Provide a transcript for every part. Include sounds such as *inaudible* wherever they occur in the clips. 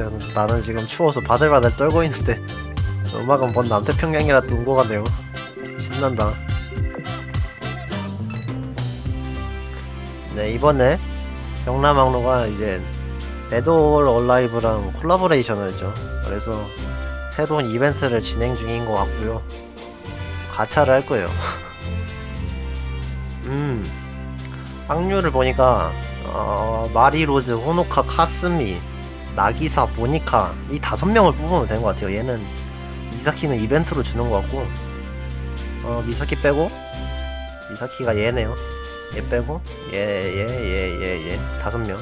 진짜 나는 지금 추워서 바들바들 떨고 있는데 음악은 뭔 남태평양이라 둔거 같네요 신난다. 네 이번에 경남항로가 이제 데드올 얼라이브랑 콜라보레이션을 했죠. 그래서 새로운 이벤트를 진행 중인 것 같고요. 가차를 할 거예요. *laughs* 음 확률을 보니까 어, 마리로즈, 호노카, 카스미, 나기사, 모니카 이 다섯 명을 뽑으면 되는 것 같아요. 얘는 미사키는 이벤트로 주는 것 같고 어 미사키 빼고 미사키가 얘네요. 얘 빼고 얘 얘 얘 얘 얘 다섯 명.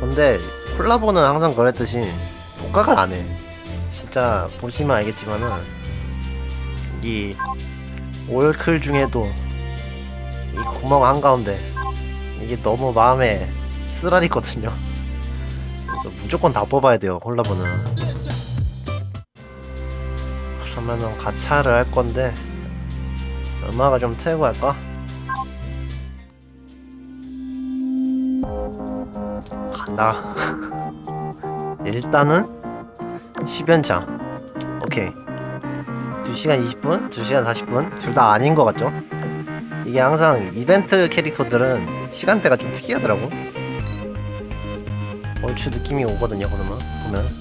근데 콜라보는 항상 그랬듯이 독각을 안 해. 진짜 보시면 알겠지만은 이 올클 중에도 이 구멍 한가운데 이게 너무 마음에 쓰라리거든요. 무조건 다 뽑아야 돼요 콜라보는. 그러면은 가차를 할 건데 음악을 좀 틀고 할까? 간다. *laughs* 일단은 10연차. 오케이. 2시간 20분, 2시간 40분 둘 다 아닌 것 같죠? 이게 항상 이벤트 캐릭터들은 시간대가 좀 특이하더라고. 얼추 느낌이 오거든요. 그러면 보면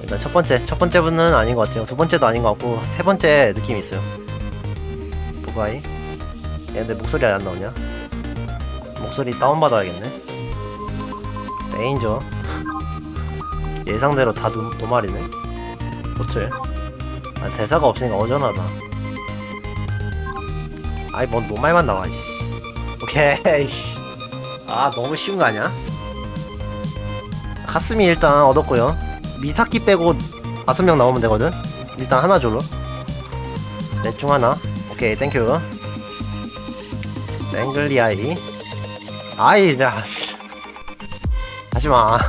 일단 첫 번째 첫 번째 분은 아닌 것 같아요. 두 번째도 아닌 것 같고 세 번째 느낌이 있어요. 보바이. 얘내 목소리 안 나오냐? 목소리 다운 받아야겠네. 레인저. 예상대로 다 노, 노말이네. 호텔. 아, 대사가 없으니까 어전하다. 아이 뭔 노말만 나와 씨. 오케이 *laughs* 씨. 아 너무 쉬운 거 아니야? 가슴이 일단 얻었고요. 미사키 빼고 다섯 명 나오면 되거든. 일단 하나 줄로. 넷중 하나. 오케이 땡큐 랭글리아이. 아이 야 씨. 하지마.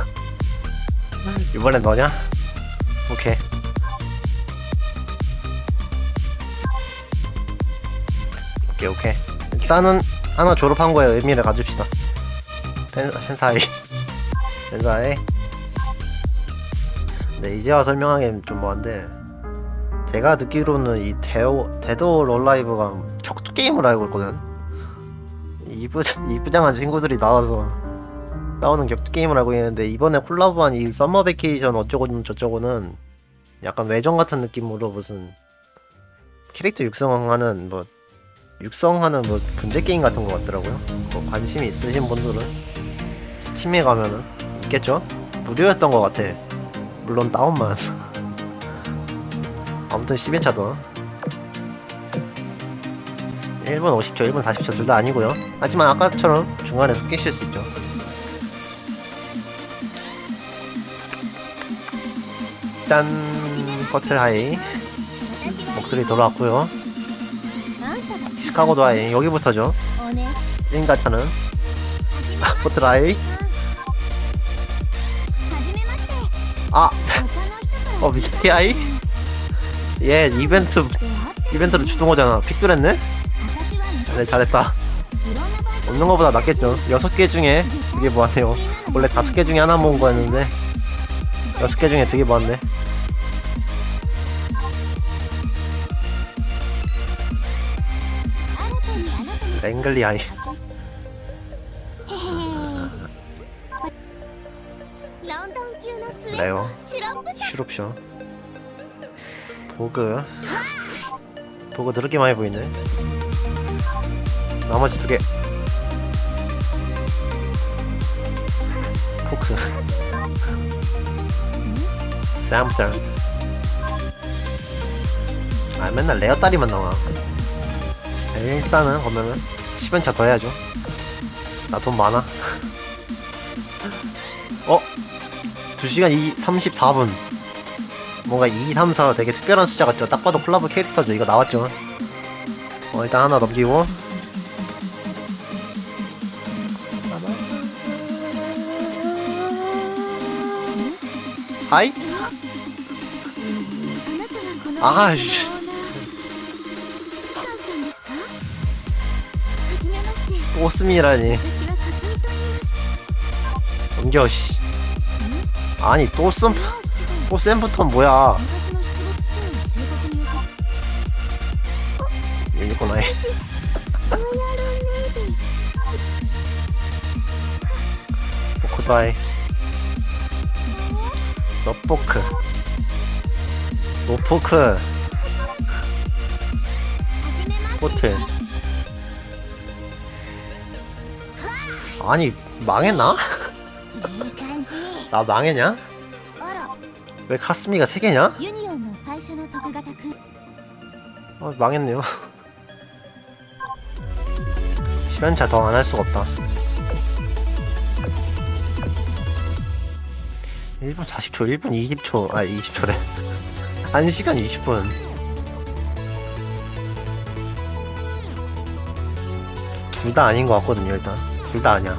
이번엔 너냐? 오케이. 오케이 오케이. 일단은 하나 졸업한 거에 의미를 가집시다. 펜, 펜사이. 펜사이 네 이제와 설명하기엔 좀 뭐한데 제가 듣기로는 이 데오, 데도 롤라이브가 격투 게임을 알고 있거든 이부, *laughs* 이부장한 친구들이 나와서 나오는 격투 게임을 알고 있는데 이번에 콜라보한 이 썸머 베케이션 어쩌고 저쩌고는 약간 외전 같은 느낌으로 무슨 캐릭터 육성하는 뭐 육성하는 뭐 분대 게임 같은 것 같더라고요. 뭐 관심이 있으신 분들은 스팀에 가면은 있겠죠? 무료였던 것 같아. 물론 다운만. 아무튼 10회차도 1분 50초, 1분 40초 둘 다 아니고요. 하지만 아까처럼 중간에 섞이실 수 있죠. 짠 커틀 하이 목소리 돌아왔고요. 시카고도 하이 여기부터죠. 찐가차는 커틀 하이 어 미스키 하이 얘 이벤트 이벤트로 주동호잖아. 픽tur했네? 네 잘했다. 없는 거보다 낫겠죠. 여섯 개 중에 되게 뭐하네요. 원래 다섯 개 중에 하나 모은 거였는데 여섯 개 중에 되게 뭐한데. 앵글리 아이 *laughs* 레오 슈롭쇼. 보그. 보그 더럽게 많이 보이네. 나머지 두개. 포크. 쌈들 아 맨날 레어 다리만 나와. 일단은 보면은 10연차 더 해야죠. 나 돈 많아. *laughs* 어? 2시간 2, 34분 뭔가 2, 3, 4 되게 특별한 숫자 같죠? 딱 봐도 콜라보 캐릭터죠. 이거 나왔죠? 어 일단 하나 넘기고. 하이? 아씨. 또 스미라니. 넘겨 씨. 아니 또 쌤, 어, 샘부턴 뭐야? 유니콘 아이. 포크다이. 너포크. 노포크. 포트. 아니, 망했나? *laughs* 나 망했냐? 왜 카스미가 3개냐? 어, 망했네요. *laughs* 시간차 더 안 할 수가 없다. 1분 40초 1분 20초 아 20초래. 1시간 20분. 둘 다 아닌 것 같거든요 일단. 둘 다 아니야.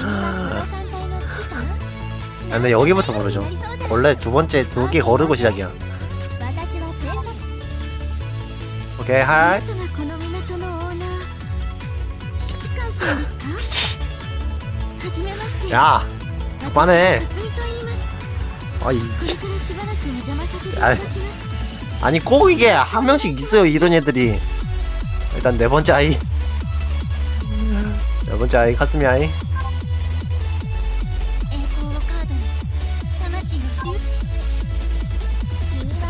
음. 아, 근데 여기부터 모르죠. 원래 두 번째 두 개 거르고 시작이야. 오케이, 하이. 야, 그만해. 아, 이. 아, 아니, 꼭 이게 한 명씩 있어요, 이런 애들이. 일단 네 번째 아이. 네 번째 아이, 카스미 아이.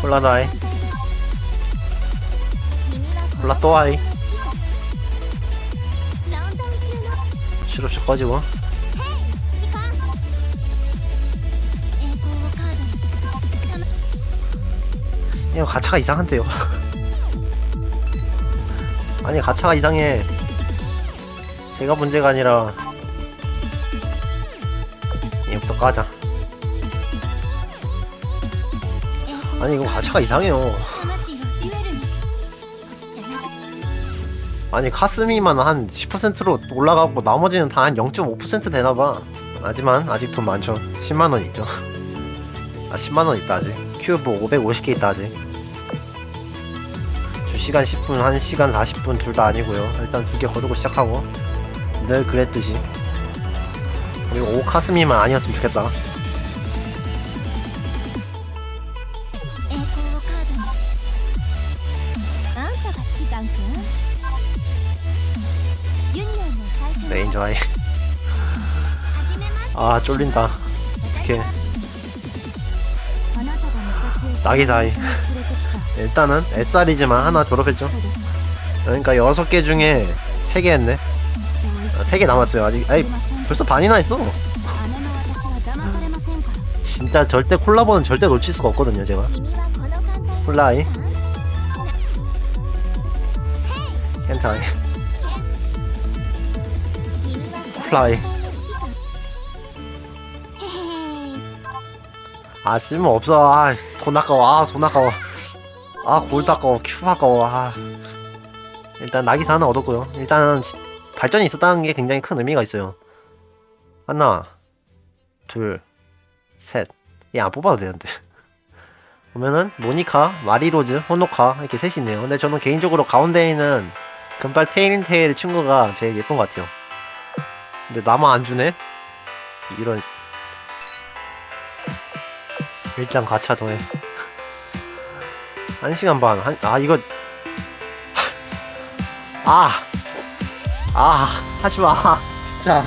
몰라 다이 몰라 또 아이 실없이 꺼지고. 이거 가차가 이상한데요? *laughs* 아니 가차가 이상해. 제가 문제가 아니라 이거부터 까자. 아니 이거 가차가 이상해요. 아니 카스미만 한 10%로 올라가고 나머지는 다 한 0.5% 되나봐. 하지만 아직 돈 많죠. 10만원 있죠. 아 10만원 있다 아직. 큐브 550개 있다 아직. 주시간 10분 1시간 40분 둘 다 아니고요. 일단 두 개 거두고 시작하고. 늘 그랬듯이. 그리고 오카스미만 아니었으면 좋겠다. 아예 아 쫄린다. 어떻게 낙이다 아예 일단은 애살이지만 하나 졸업했죠. 그러니까 6개 중에 3개 했네. 아, 3개 남았어요 아직. 아이 벌써 반이나 했어. 진짜 절대 콜라보는 절대 놓칠 수가 없거든요 제가. 콜라이. 센터 플라이 아 쓸모없어. 아, 돈 아까워. 아, 돈 아까워. 아 골드 아까워. 큐 아까워. 아. 일단 나기사 하나 얻었고요. 일단은 발전이 있었다는 게 굉장히 큰 의미가 있어요. 하나 둘셋얘안 뽑아도 되는데. *laughs* 보면은 모니카, 마리로즈, 호노카 이렇게 셋이 있네요. 근데 저는 개인적으로 가운데 있는 금발 테일인 테일 친구가 제일 예쁜 것 같아요. 근데 나만 안 주네 이런 일단 가차 더해 1시간 반. 한, 아, 이거. 아. 아, 하지 마. 진짜.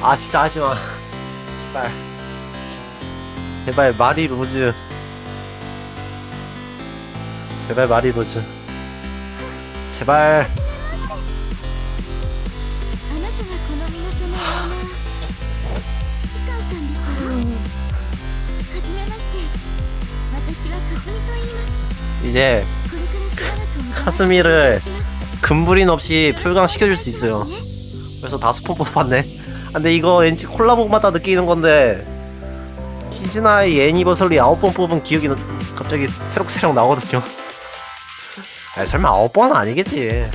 아, 진짜 하지 마. 제발. 제발, 마리 로즈. 제발, 마리 로즈. 제발. 이제 카스미를 금불인 없이 풀강 시켜줄 수 있어요. 그래서 다 스폰 뽑았네. 아, 근데 이거 왠지 콜라보마다 느끼는 건데 키즈나의 애니버설리 9번 뽑은 기억이 갑자기 새록새록 나거든요. 아 설마 9번은 아니겠지?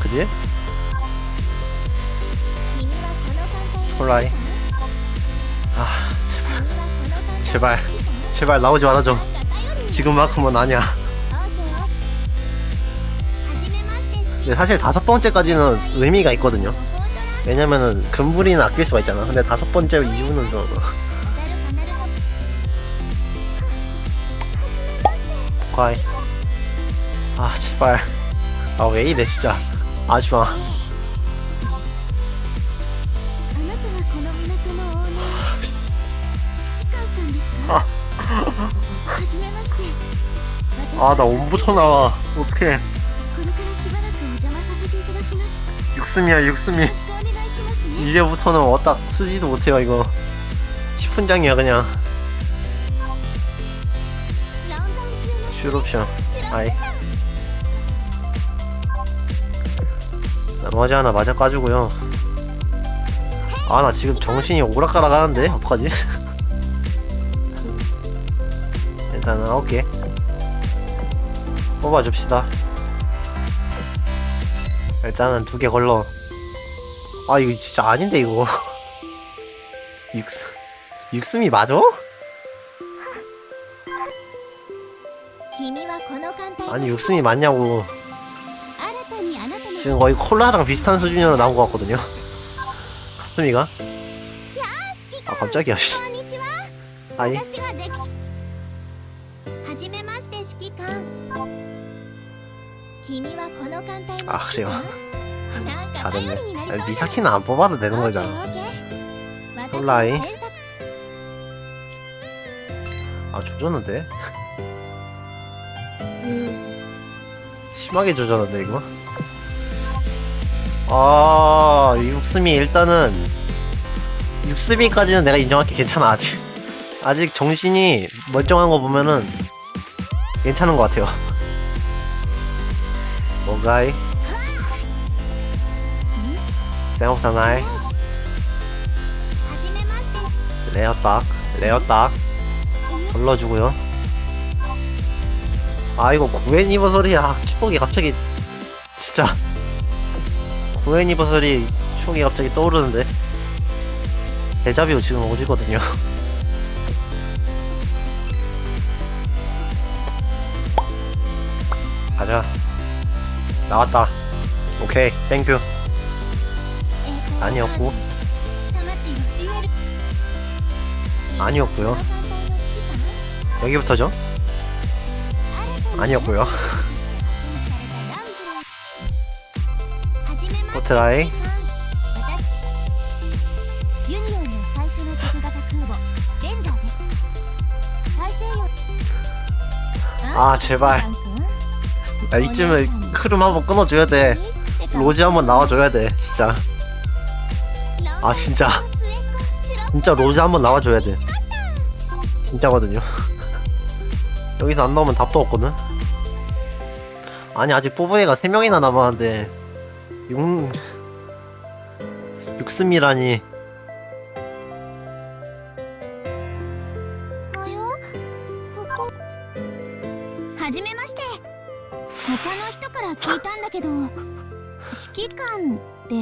그지? 폴라이. 아 제발. 제발. 제발 나오지 마라 좀 지금만큼은 아니야. 근데 사실 다섯 번째까지는 의미가 있거든요. 왜냐면은 금불이는 아낄 수가 있잖아. 근데 다섯 번째 이후는 좀. 과이 아 제발. 아 왜 이래 진짜. 아지마. 아, 나 온부터 나와. 어떡해. 육슴이야, 육슴이. 이제부터는 어따 쓰지도 못해요, 이거. 10분장이야, 그냥. 슛옵션. 아이. 나머지 하나 맞아 까주고요. 아, 나 지금 정신이 오락가락 하는데? 어떡하지? *laughs* 일단 아홉 개 뽑아줍시다. 일단은 두 개 걸러. 아 이거 진짜 아닌데 이거. *laughs* 육수 육수미 맞어? 아니 육수미 맞냐고. 지금 거의 콜라랑 비슷한 수준으로 나온 것 같거든요. *laughs* 카스미가? 아 깜짝이야 아니. 아 그래요? 잘했네 아 미사키는 안 뽑아도 되는 거잖아 콜라이 아 조졌는데? 심하게 조졌는데 이거? 아 육스미 일단은 육스미까지는 내가 인정할게. 괜찮아 아직. 아직 정신이 멀쩡한 거 보면은 괜찮은 것 같아요. 가이 생업사나이 레어 딱 레어 딱 걸러주고요. 아 이거 고엔이버 소리야. 추억이 갑자기 진짜. 고엔이버 소리 추억이 갑자기 떠오르는데. 데자뷰 지금 오지거든요. *laughs* 가자. 나왔다. 오케이 땡큐 아니었고. 아니었고요. 여기부터죠? 아니었고요. 포트라이. 아 제발. 야 이쯤에 흐름 한번 끊어줘야 돼. 로지 한번 나와줘야 돼 진짜. 아, 진짜. 진짜 로즈 한번 나와줘야 돼. 진짜거든요. *laughs* 여기서 안 나오면 답도 없거든. 아니 아직 뽑은 애가 3명이나 남았는데 육... 육스미라니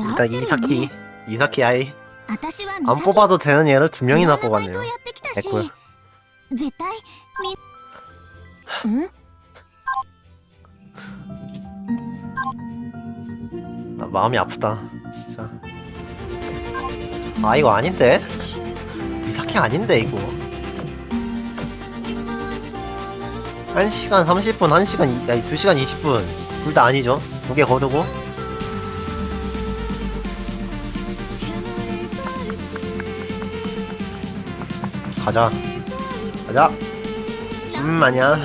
일단 이사키 이사키 아이. 안 뽑아도 되는 얘를 두 명이나 뽑았네요. 됐고요 나 마음이 아프다 진짜. 아 이거 아닌데? 이사키 아닌데 이거? 1시간 30분 1시간 아니 2시간 20분. 둘 다 아니죠? 두 개 거두고? 가자. 가자. 음 아니야.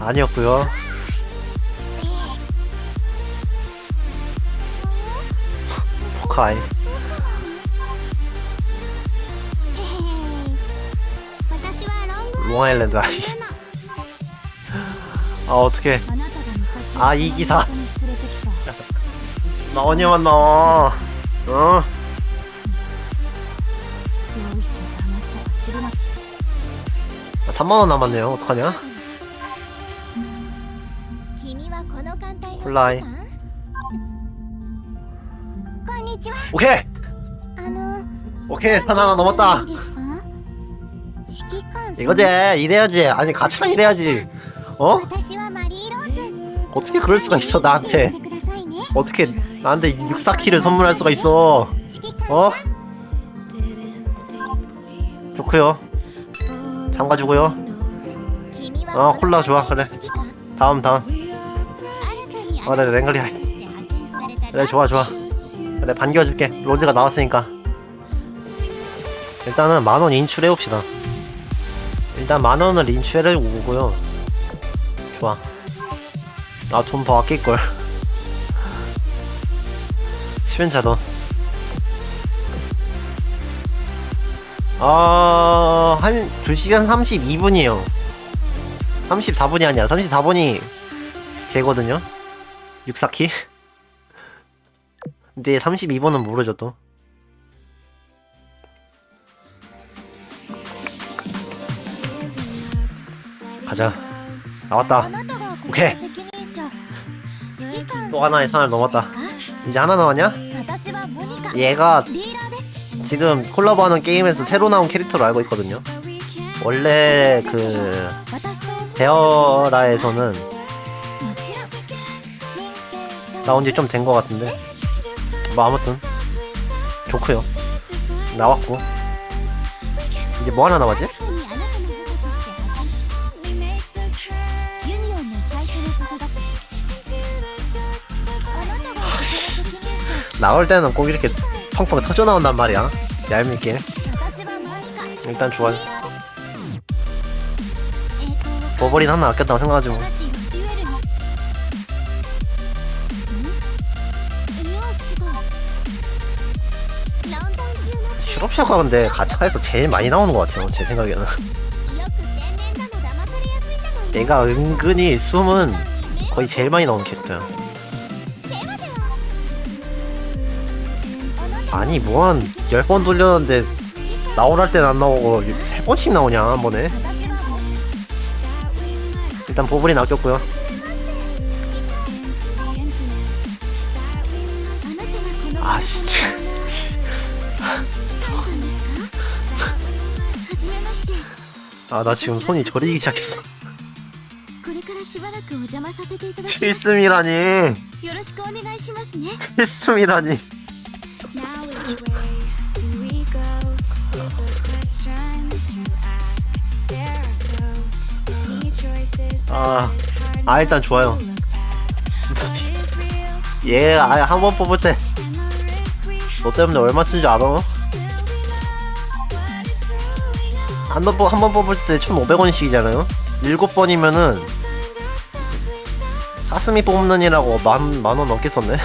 아니었고요. 포카 아니 롱아일랜드 아니. *laughs* 아 어떻게 아이 기사. *laughs* 나 언제 만나 어? 아, ああ3만원 남았네요. 어떡하냐? 콜라이. 오케이! 오케이 하나 넘었다. 이거지 이래야지. 아니 가차랑 이래야지. 어? 어떻게 그럴 수가 있어 나한테? 어떻게 나한테 육사키를 선물할 수가 있어. 어? 좋고요. 잠가주고요. 어 콜라 좋아 그래. 다음 다음. 아, 네, 네, 어 그래 랭글리 하이. 그래 좋아 좋아. 그래 반겨줄게. 로즈가 나왔으니까. 일단은 만 원 인출해 봅시다. 일단 만 원을 인출해 오고요. 좋아. 나 돈 더 아낄 걸. 치면 자동. 아, 한 2시간 32분이에요. 34분이 아니야. 34분이 개거든요. 육사키? *laughs* 근데 32번은 모르죠 또. 가자. 나왔다. 오케이. 또 하나의 산을 넘었다. 이제 하나 나왔냐? 얘가 지금 콜라보하는 게임에서 새로 나온 캐릭터로 알고 있거든요. 원래 그 베어라에서는 나온 지 좀 된 것 같은데 뭐 아무튼 좋고요 나왔고 이제 뭐 하나 남았지? 나올 때는 꼭 이렇게 펑펑 터져 나온단 말이야. 얄밉게. 일단 좋아. 버버린 하나 아꼈다고 생각하지 뭐. 슈럽샤가 근데 가차가에서 제일 많이 나오는 것 같아요. 제 생각에는. 내가 은근히 숨은 거의 제일 많이 나오는 캐릭터야. 아니 뭐한 10번 돌렸는데 나오랄 땐 안 나오고 3번씩 나오냐 한 번에? 일단 보블이 낚였고요. 아 진짜 아 나 지금 손이 저리기 시작했어. 실수이라니. 실수이라니. *laughs* 아, 아 일단 좋아요 얘 아예 한번 뽑을 때 너 때문에 얼마 쓴 줄 알아? 한번 한번 뽑을 때 1,500원씩이잖아요 7번이면은 사스미 뽑는 이라고 만 만 원 넘게 썼네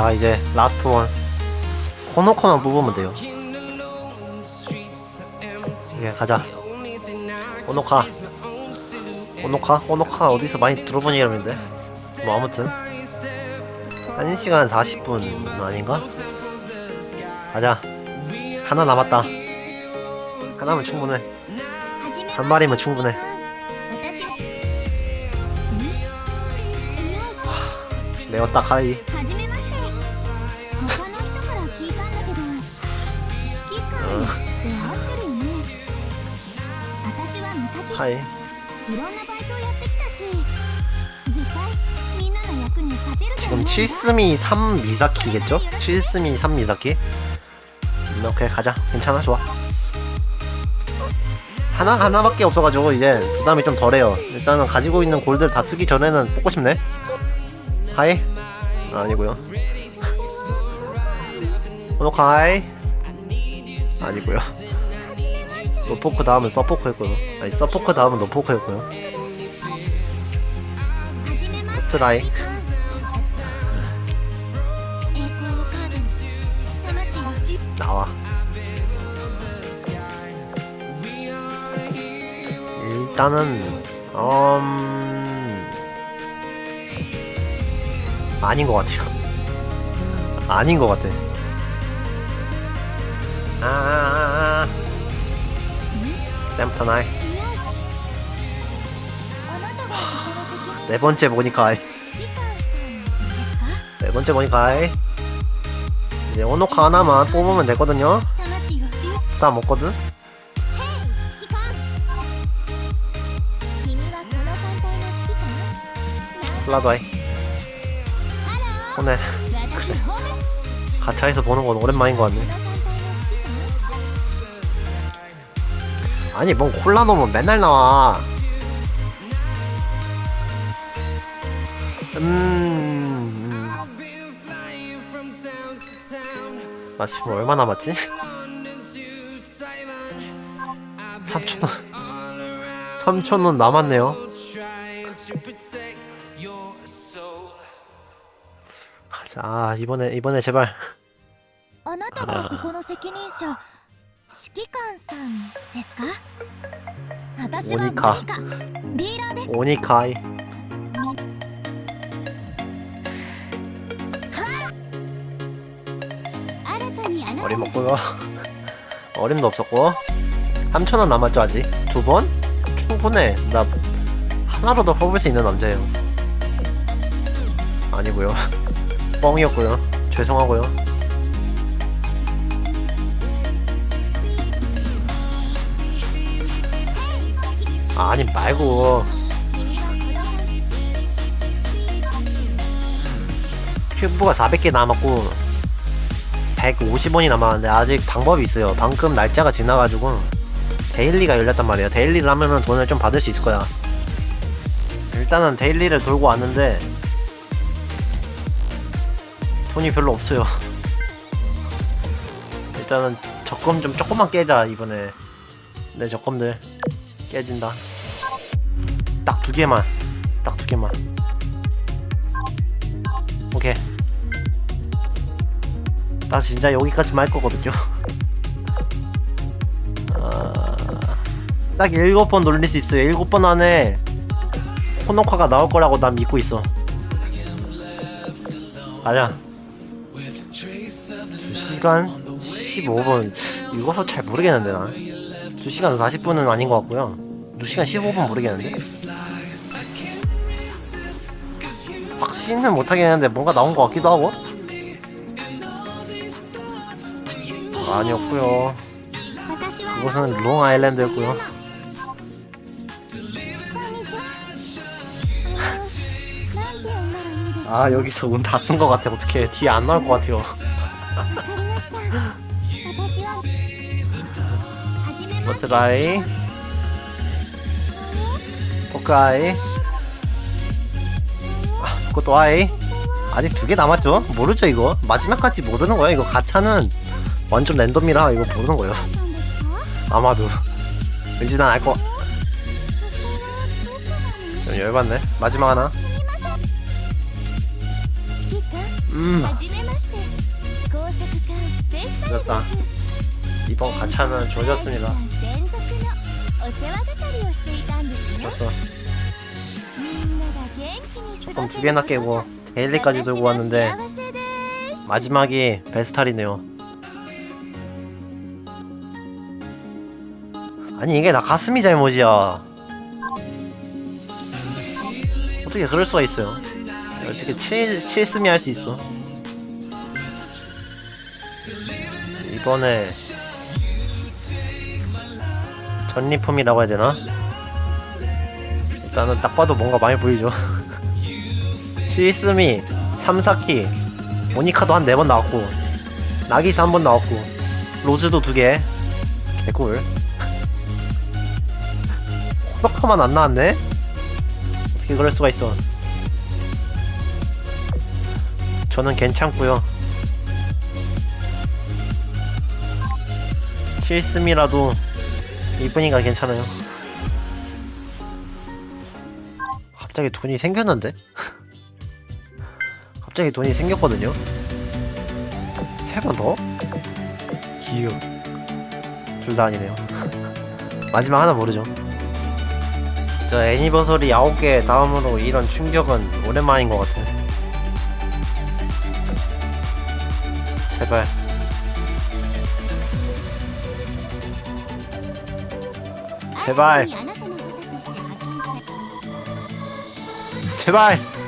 자 이제 라스트 원. 코너코너 뽑으면 돼요. 예 가자. 오노카. 오노카? 오노카 어디서 많이 들어본 이름인데? 뭐 아무튼. 1시간 40분 아닌가? 가자. 하나 남았다. 하나면 충분해. 한 마리면 충분해. 매웠다 카이. は美咲 카이 いろんなバイトをやってきたし絶対みんなの役に立てると 지금 思うよ 칠스미 3 미사키겠죠? 칠스미 3 미사키 음, 오케이 가자 괜찮아 좋아 하나 하나밖에 없어가지고 이제 부담이 좀 덜해요 일단은 가지고 있는 골들 다 쓰기 전에는 뽑고 싶네 하이 아, 아니고요 *laughs* 오노카 하이 아니고요 노포크 다음은 서포크 했고요. 아니 서포크 다음은 노포크 했고요. 포스트 라인 나와. 일단은 음... 아닌 것 같아요. 아닌 것 같아. 아아아. 샘터나이 *gasps* 네 번째 모니카이. 네 번째 네 모니카이. 이제 오노카 하나만 뽑으면 되거든요. 다 먹거든. 플라도이. 오늘 그래 네. *laughs* 가차에서 보는 건 오랜만인 것 같네. 아니 뭔 콜라 넣으면 맨날 나와 음... I've been flying from town to town, 나 지금 얼마 남았지? London to Taiwan. I've 3천원 all around 3천원 남았네요 trying to protect your soul. 자 아, 이번에 이번에 제발 あなたがここの責任者 指揮官さんですか私はモニカモニカディーラーです 오니카이 어, 新たにあなた 어림 の 먹고요 어림도 없었고 3천원 남았죠 아직? 두 번? 충분해 나 하나로 더 뽑을 수 있는 남자예요 아니고요 뻥이었고요 죄송하고요 아니 말고 큐브가 400개 남았고 150원이 남았는데 아직 방법이 있어요. 방금 날짜가 지나가지고 데일리가 열렸단 말이에요. 데일리를 하면은 돈을 좀 받을 수 있을 거야. 일단은 데일리를 돌고 왔는데 돈이 별로 없어요. *laughs* 일단은 적금 좀 조금만 깨자 이번에 내 적금들 깨진다. 딱 두 개만, 딱 두 개만. 오케이. 나 진짜 여기까지만 할 거거든요. *laughs* 아, 딱 일곱 번 돌릴 수 있어요. 일곱 번 안에 호노카가 나올 거라고 난 믿고 있어. 가자. 2시간 15분. 이거서 잘 모르겠는데 나. 2시간 40분은 아닌 것 같고요. 2시간 15분 모르겠는데. 확신은 못하겠는데 뭔가 나온 것 같기도 하고. 아니었고요. 그것은 롱아일랜드였고요. *laughs* 아 여기서 운 다 쓴 것 같아 어떻게 뒤에 안 나올 것 같아요. *laughs* 버트라이 포카이. 그것도 아이. 아직 두 개 남았죠? 모르죠 이거? 마지막까지 모르는 거야 이거 가차는? 완전 랜덤이라 이거 모르는 거예요. 아마도. 왠지 난 알거. 좀 음, 열받네. 마지막 하나. 음. 늦었다. 이번 가차는 조졌습니다. 좋았어. 조금 두 개나 깨고 데일리까지 들고 네, 왔는데 네, 마지막이 베스탈이네요. 아니 이게 나 가슴이 잘못이야. 어떻게 그럴 수가 있어요? 어떻게 칠, 칠스미 할 수 있어? 이번에 전리품이라고 해야 되나? 일단은 딱 봐도 뭔가 많이 보이죠. 칠스미 3, 4키 모니카도 한 네 번 나왔고 나기사 한 번 나왔고 로즈도 두 개. 개꿀. *laughs* 호박카만 안 나왔네? 어떻게 그럴 수가 있어? 저는 괜찮고요. 칠스미라도 이분이가 괜찮아요 갑자기 돈이 생겼는데? *laughs* 갑자기 돈이 생겼거든요. 세 번 더? 기육. 둘다 아니네요. *laughs* 마지막 하나 모르죠. 진짜 애니버서리 9개 다음으로 이런 충격은 오랜만인 것 같아. 제발. 제발. バイバイ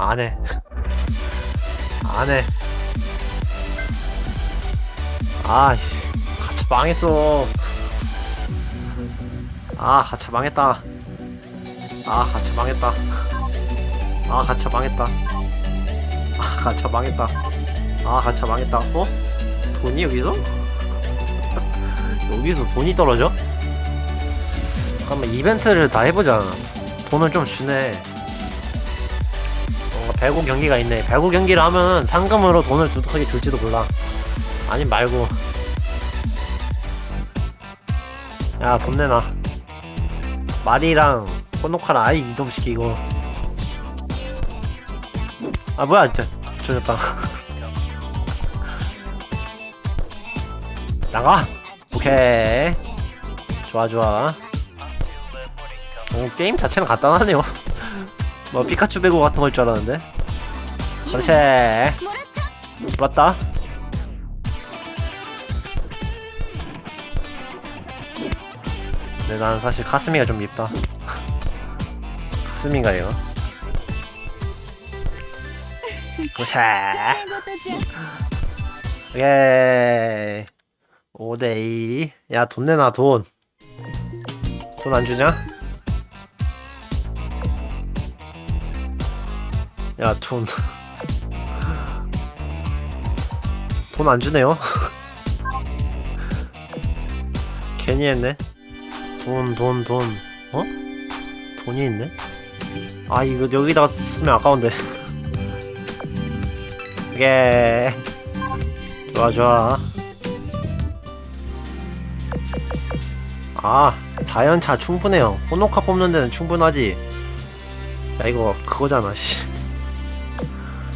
あね。아 네. 아 씨, 같이 망했 어. 아 가차 망했다. 아 가차 망했다. 아 가차 망했다. 아 가차 망했다. 아 가차 망했다. 어? 돈이 여기서? *laughs* 여기서 돈이 떨어져? 잠깐만 이벤트를 다 해보자. 돈을 좀 주네. 뭔가 배구 경기가 있네. 배구 경기를 하면 상금으로 돈을 두둑하게 줄지도 몰라. 아니 말고. 야 돈 내놔 말이랑 호노카랑 아예 이동시키고. 아 뭐야 진짜. 조졌다. *laughs* 나가! 오케이. 좋아 좋아. 오, 게임 자체는 간단하네요. *laughs* 뭐 피카츄 배구 같은 걸 줄 알았는데. 그렇지. 몰았다. 난 사실 카스미가 좀 밉다. 카스미가요? 보샤. 예. 오케이. 5대2 야 돈 내놔 돈 돈 안주냐? 야 돈 돈 안주네요? *laughs* 괜히 했네. 돈 돈 돈. 어? 돈이 있네? 아 이거 여기다가 쓰면 아까운데. *laughs* 오케이. 좋아 좋아. 아 4연차 충분해요. 호노카 뽑는 데는 충분하지. 야 이거 그거잖아 씨.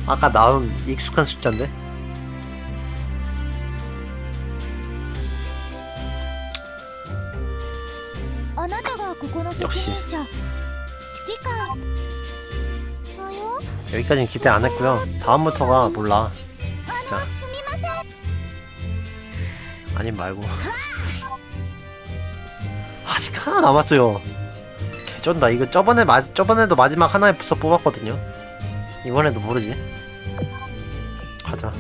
아까 나온 익숙한 숫자인데 여기까지는 기대 안 했고요 다음부터가 몰라 あ 진짜 のすみません 아님 말고 아직 하나 남았어요 개쩐다 이거 저번에 마, 저번에도 마지막 하나에서 뽑았거든요 이번에도 모르지 가자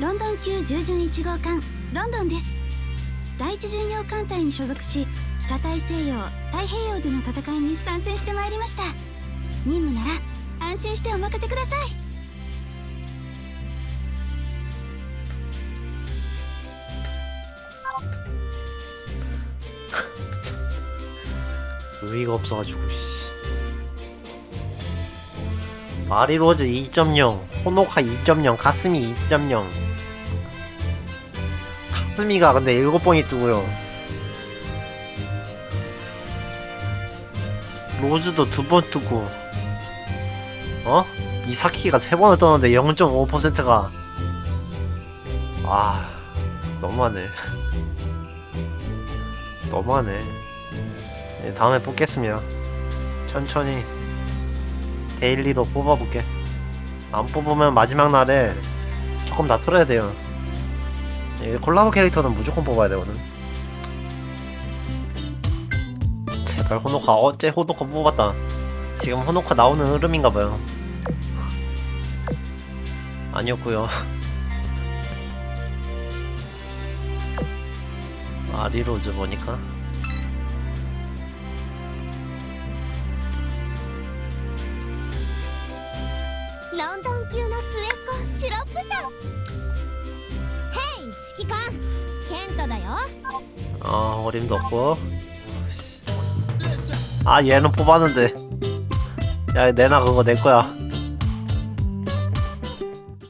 ロンドン級従順1号艦ロンドンです第一巡洋艦隊に所属し 北大西洋太平洋での戦いに参戦してまいりました任務なら安心してお任せください 의의가 *laughs* 없어가지고 씨. 마리로즈 2.0 호노카 2.0 가스미 2.0 가스미가 근데 7번이 뜨고요 로즈도 2번 뜨고 어? 이사키가 3번을 떴는데 0.5%가 아 너무하네 *laughs* 너무하네 네, 다음에 뽑겠습니다. 천천히 데일리로 뽑아볼게. 안 뽑으면 마지막 날에 조금 다 틀어야 돼요. 이 콜라보 캐릭터는 무조건 뽑아야 되거든. 제발 호노카 어째 호노카 뽑았다. 지금 호노카 나오는 흐름인가봐요. 아니었고요. *laughs* 아리로즈 보니까. ロンドン級の末っ子シロップ社ヘイ指揮官ケントだよ 어 어림도 없고 아 얘는 뽑았는데. 야 내나 그거 내 거야